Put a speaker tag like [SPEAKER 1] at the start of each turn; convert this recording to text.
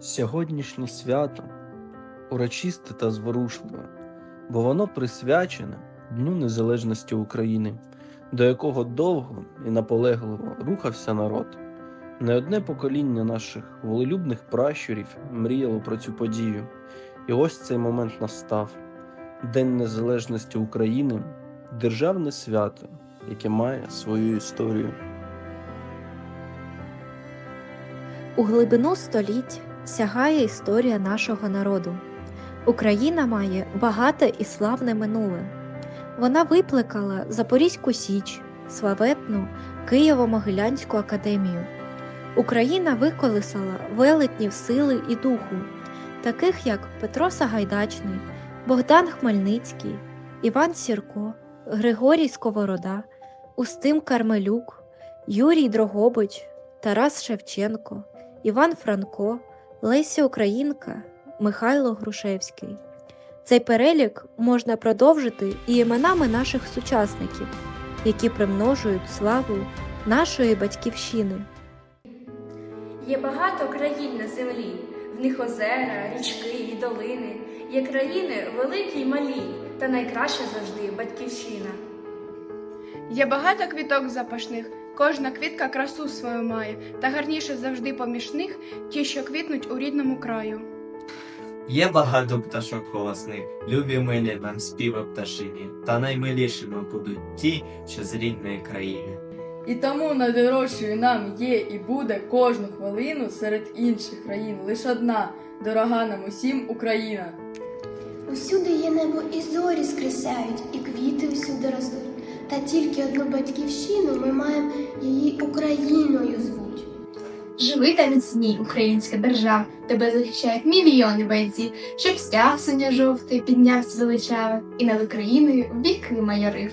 [SPEAKER 1] Сьогоднішнє свято урочисте та зворушливе, бо воно присвячене Дню Незалежності України, до якого довго і наполегливо рухався народ. Не одне покоління наших волелюбних пращурів мріяло про цю подію, і ось цей момент настав День Незалежності України державне свято, яке має свою історію.
[SPEAKER 2] У глибину століть сягає історія нашого народу. Україна має багате і славне минуле. Вона викликала Запорізьку Січ, славетну Києво-Могилянську академію. Україна виколисала велетнів сили і духу, таких як Петро Сагайдачний, Богдан Хмельницький, Іван Сірко, Григорій Сковорода, Устим Кармелюк, Юрій Дрогобич, Тарас Шевченко, Іван Франко, Леся Українка, Михайло Грушевський. Цей перелік можна продовжити і іменами наших сучасників, які примножують славу нашої батьківщини.
[SPEAKER 3] Є багато країн на землі, в них озера, річки і долини. Є країни великі й малі, та найкраща завжди батьківщина.
[SPEAKER 4] Є багато квіток запашних, кожна квітка красу свою має, та гарніше завжди поміж них ті, що квітнуть у рідному краю.
[SPEAKER 5] Є багато пташок голосних, любі милі нам співи пташині, та наймилішими будуть ті, що з рідної країни.
[SPEAKER 6] І тому найдорожчою нам є і буде кожну хвилину серед інших країн лише одна, дорога нам усім Україна.
[SPEAKER 7] Усюди є небо і зорі скресяють, і квіти усюди ростуть. Та тільки одну батьківщину ми маємо її Україною звуть.
[SPEAKER 8] Живи та міцні, українська держава, тебе захищають мільйони бойців, щоб стяг синьо жовтий піднявся величаве, і над Україною віки майорив.